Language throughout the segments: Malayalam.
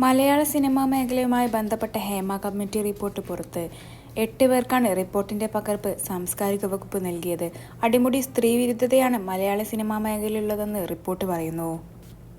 മലയാള സിനിമാ മേഖലയുമായി ബന്ധപ്പെട്ട ഹേമ കമ്മിറ്റി റിപ്പോർട്ട് പുറത്ത്. എട്ട് പേർക്കാണ് റിപ്പോർട്ടിന്റെ പകർപ്പ് സാംസ്കാരിക വകുപ്പ് നൽകിയത്. അടിമുടി സ്ത്രീവിരുദ്ധതയാണ് മലയാള സിനിമാ മേഖലയിലുള്ളതെന്ന് റിപ്പോർട്ട് പറയുന്നു.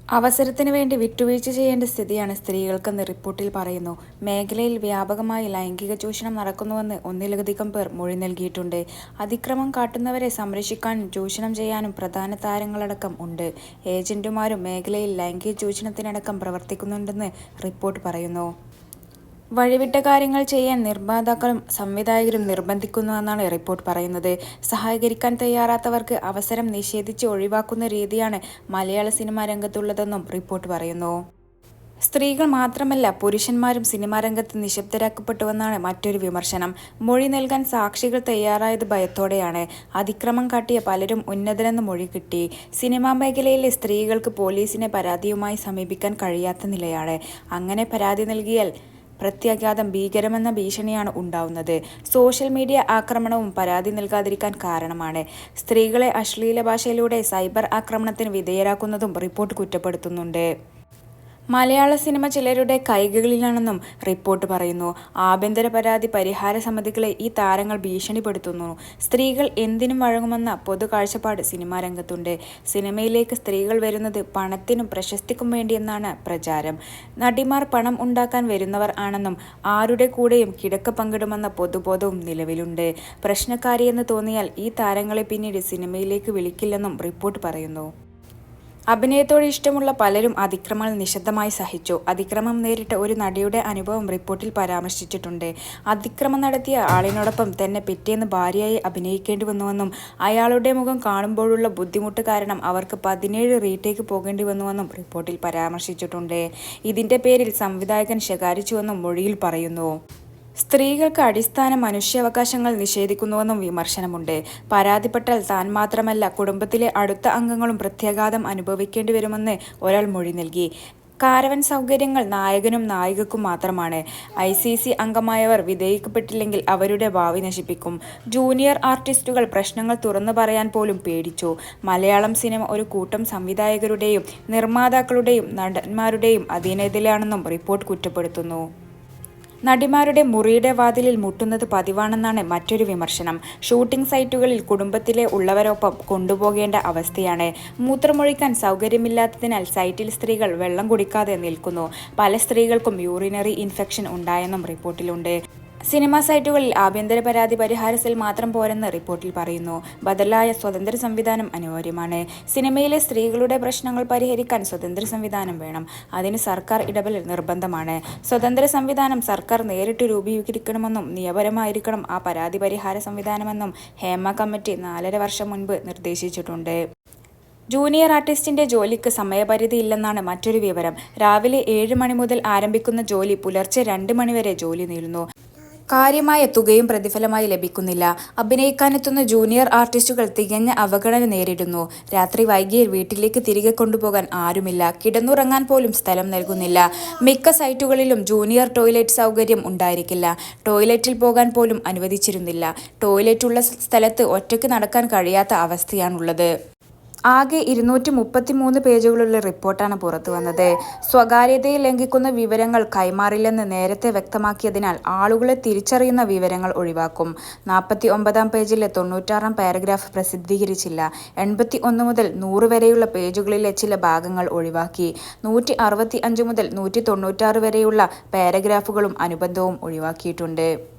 അവസരത്തിന് വേണ്ടി വിട്ടുവീഴ്ച ചെയ്യേണ്ട സ്ഥിതിയാണ് സ്ത്രീകൾക്കെന്ന് റിപ്പോർട്ടിൽ പറയുന്നു. മേഖലയിൽ വ്യാപകമായി ലൈംഗിക ചൂഷണം നടക്കുന്നുവെന്ന് ഒന്നിലധികം പേർ മൊഴി നൽകിയിട്ടുണ്ട്. അതിക്രമം കാട്ടുന്നവരെ സംരക്ഷിക്കാനും ചൂഷണം ചെയ്യാനും പ്രധാന താരങ്ങളടക്കം ഉണ്ട്. ഏജന്റുമാരും മേഖലയിൽ ലൈംഗിക ചൂഷണത്തിനടക്കം പ്രവർത്തിക്കുന്നുണ്ടെന്ന് റിപ്പോർട്ട് പറയുന്നു. വഴിവിട്ട കാര്യങ്ങൾ ചെയ്യാൻ നിർമ്മാതാക്കളും സംവിധായകരും നിർബന്ധിക്കുന്നുവെന്നാണ് റിപ്പോർട്ട് പറയുന്നത്. സഹകരിക്കാൻ തയ്യാറാത്തവർക്ക് അവസരം നിഷേധിച്ച് ഒഴിവാക്കുന്ന രീതിയാണ് മലയാള സിനിമാ രംഗത്തുള്ളതെന്നും റിപ്പോർട്ട് പറയുന്നു. സ്ത്രീകൾ മാത്രമല്ല പുരുഷന്മാരും സിനിമാ രംഗത്ത് നിശബ്ദരാക്കപ്പെട്ടുവെന്നാണ് മറ്റൊരു വിമർശനം. മൊഴി നൽകാൻ സാക്ഷികൾ തയ്യാറായത് ഭയത്തോടെയാണ്. അതിക്രമം കാട്ടിയ പലരും ഉന്നതരെന്ന് മൊഴി കിട്ടി. സിനിമാ മേഖലയിലെ സ്ത്രീകൾക്ക് പോലീസിനെ പരാതിയുമായി സമീപിക്കാൻ കഴിയാത്ത നിലയാണ്. അങ്ങനെ പരാതി നൽകിയാൽ പ്രത്യാഘാതം ഭീകരമെന്ന ഭീഷണിയാണ് ഉണ്ടാവുന്നത്. സോഷ്യൽ മീഡിയ ആക്രമണവും പരാതി നൽകാതിരിക്കാൻ കാരണമാണ്. സ്ത്രീകളെ അശ്ലീല ഭാഷയിലൂടെ സൈബർ ആക്രമണത്തിന് വിധേയരാക്കുന്നതും റിപ്പോർട്ട് കുറ്റപ്പെടുത്തുന്നുണ്ട്. മലയാള സിനിമ ചിലരുടെ കൈകളിലാണെന്നും റിപ്പോർട്ട് പറയുന്നു. ആഭ്യന്തര പരാതി പരിഹാര സമിതികളെ ഈ താരങ്ങൾ ഭീഷണിപ്പെടുത്തുന്നു. സ്ത്രീകൾ എന്തിനും വഴങ്ങുമെന്ന പൊതു കാഴ്ചപ്പാട് സിനിമാ രംഗത്തുണ്ട്. സിനിമയിലേക്ക് സ്ത്രീകൾ വരുന്നത് പണത്തിനും പ്രശസ്തിക്കും വേണ്ടിയെന്നാണ് പ്രചാരം. നടിമാർ പണം ഉണ്ടാക്കാൻ വരുന്നവർ ആണെന്നും ആരുടെ കൂടെയും കിടക്ക പങ്കിടുമെന്ന പൊതുബോധവും നിലവിലുണ്ട്. പ്രശ്നക്കാരിയെന്ന് തോന്നിയാൽ ഈ താരങ്ങളെ പിന്നീട് സിനിമയിലേക്ക് വിളിക്കില്ലെന്നും റിപ്പോർട്ട് പറയുന്നു. അഭിനയത്തോട് ഇഷ്ടമുള്ള പലരും അതിക്രമങ്ങൾ നിശബ്ദമായി സഹിച്ചു. അതിക്രമം നേരിട്ട ഒരു നടിയുടെ അനുഭവം റിപ്പോർട്ടിൽ പരാമർശിച്ചിട്ടുണ്ട്. അതിക്രമം നടത്തിയ ആളിനോടൊപ്പം തന്നെ പിറ്റേന്ന് ഭാര്യയായി അഭിനയിക്കേണ്ടി വന്നുവെന്നും അയാളുടെ മുഖം കാണുമ്പോഴുള്ള ബുദ്ധിമുട്ട് കാരണം അവർക്ക് പതിനേഴ് റീടേക്ക് പോകേണ്ടി വന്നുവെന്നും റിപ്പോർട്ടിൽ പരാമർശിച്ചിട്ടുണ്ട്. ഇതിന്റെ പേരിൽ സംവിധായകൻ ശകാരിച്ചുവെന്നും മൊഴിയിൽ പറയുന്നു. സ്ത്രീകൾക്ക് അടിസ്ഥാന മനുഷ്യാവകാശങ്ങൾ നിഷേധിക്കുന്നുവെന്നും വിമർശനമുണ്ട്. പരാതിപ്പെട്ടാൽ താൻ മാത്രമല്ല കുടുംബത്തിലെ അടുത്ത അംഗങ്ങളും പ്രത്യാഘാതം അനുഭവിക്കേണ്ടി വരുമെന്ന് ഒരാൾ മൊഴി നൽകി. കാരവൻ സൗകര്യങ്ങൾ നായകനും നായികക്കും മാത്രമാണ്. ഐ സി സി അംഗമായവർ വിധേയിക്കപ്പെട്ടില്ലെങ്കിൽ അവരുടെ ഭാവി നശിപ്പിക്കും. ജൂനിയർ ആർട്ടിസ്റ്റുകൾ പ്രശ്നങ്ങൾ തുറന്നു പറയാൻ പോലും പേടിച്ചു. മലയാളം സിനിമ ഒരു കൂട്ടം സംവിധായകരുടെയും നിർമ്മാതാക്കളുടെയും നടന്മാരുടെയും അധീനതയിലാണെന്നും റിപ്പോർട്ട് കുറ്റപ്പെടുത്തുന്നു. നടിമാരുടെ മുറിയുടെ വാതിലിൽ മുട്ടുന്നത് പതിവാണെന്നാണ് മറ്റൊരു വിമർശനം. ഷൂട്ടിംഗ് സൈറ്റുകളിൽ കുടുംബത്തിലെ ഉള്ളവരൊപ്പം കൊണ്ടുപോകേണ്ട അവസ്ഥയാണ്. മൂത്രമൊഴിക്കാൻ സൗകര്യമില്ലാത്തതിനാൽ സൈറ്റിൽ സ്ത്രീകൾ വെള്ളം കുടിക്കാതെ നിൽക്കുന്നു. പല സ്ത്രീകൾക്കും യൂറിനറി ഇൻഫെക്ഷൻ ഉണ്ടായെന്നും റിപ്പോർട്ടിലുണ്ട്. സിനിമാ സൈറ്റുകളിൽ ആഭ്യന്തര പരാതി പരിഹാര സെൽ മാത്രം പോരെന്ന് റിപ്പോർട്ടിൽ പറയുന്നു. ബദലായ സ്വതന്ത്ര സംവിധാനം അനിവാര്യമാണ്. സിനിമയിലെ സ്ത്രീകളുടെ പ്രശ്നങ്ങൾ പരിഹരിക്കാൻ സ്വതന്ത്ര സംവിധാനം വേണം. അതിന് സർക്കാർ ഇടപെടൽ നിർബന്ധമാണ്. സ്വതന്ത്ര സംവിധാനം സർക്കാർ നേരിട്ട് രൂപീകരിക്കണമെന്നും നിയമപരമായിരിക്കണം ആ പരാതി പരിഹാര സംവിധാനമെന്നും ഹേമ കമ്മിറ്റി നാലര വർഷം മുൻപ് നിർദ്ദേശിച്ചിട്ടുണ്ട്. ജൂനിയർ ആർട്ടിസ്റ്റിന്റെ ജോലിക്ക് സമയപരിധി ഇല്ലെന്നാണ് മറ്റൊരു വിവരം. രാവിലെ ഏഴ് മണി മുതൽ ആരംഭിക്കുന്ന ജോലി പുലർച്ചെ രണ്ട് മണിവരെ ജോലി നീളുന്നു കാര്യമായ തുകയും പ്രതിഫലമായി ലഭിക്കുന്നില്ല. അഭിനയിക്കാനെത്തുന്ന ജൂനിയർ ആർട്ടിസ്റ്റുകൾ തികഞ്ഞ അവഗണന നേരിടുന്നു. രാത്രി വൈകിയിൽ വീട്ടിലേക്ക് തിരികെ കൊണ്ടുപോകാൻ ആരുമില്ല. കിടന്നുറങ്ങാൻ പോലും സ്ഥലം നൽകുന്നില്ല. മിക്ക സൈറ്റുകളിലും ജൂനിയർ ടോയ്ലറ്റ് സൗകര്യം ഉണ്ടായിരിക്കില്ല. ടോയ്ലറ്റിൽ പോകാൻ പോലും അനുവദിച്ചിരുന്നില്ല. ടോയ്ലറ്റുള്ള സ്ഥലത്ത് ഒറ്റയ്ക്ക് നടക്കാൻ കഴിയാത്ത അവസ്ഥയാണുള്ളത്. ആകെ ഇരുന്നൂറ്റി മുപ്പത്തി മൂന്ന് പേജുകളുള്ള റിപ്പോർട്ടാണ് പുറത്തു വന്നത്. സ്വകാര്യതയെ ലംഘിക്കുന്ന വിവരങ്ങൾ കൈമാറില്ലെന്ന് നേരത്തെ വ്യക്തമാക്കിയതിനാൽ ആളുകളെ തിരിച്ചറിയുന്ന വിവരങ്ങൾ ഒഴിവാക്കും. നാൽപ്പത്തി ഒമ്പതാം പേജിലെ തൊണ്ണൂറ്റാറാം പാരഗ്രാഫ് പ്രസിദ്ധീകരിച്ചില്ല. എൺപത്തി ഒന്ന് മുതൽ നൂറ് വരെയുള്ള പേജുകളിലെ ചില ഭാഗങ്ങൾ ഒഴിവാക്കി. നൂറ്റി അറുപത്തി അഞ്ച് മുതൽ നൂറ്റി തൊണ്ണൂറ്റാറ് വരെയുള്ള പാരഗ്രാഫുകളും അനുബന്ധവും ഒഴിവാക്കിയിട്ടുണ്ട്.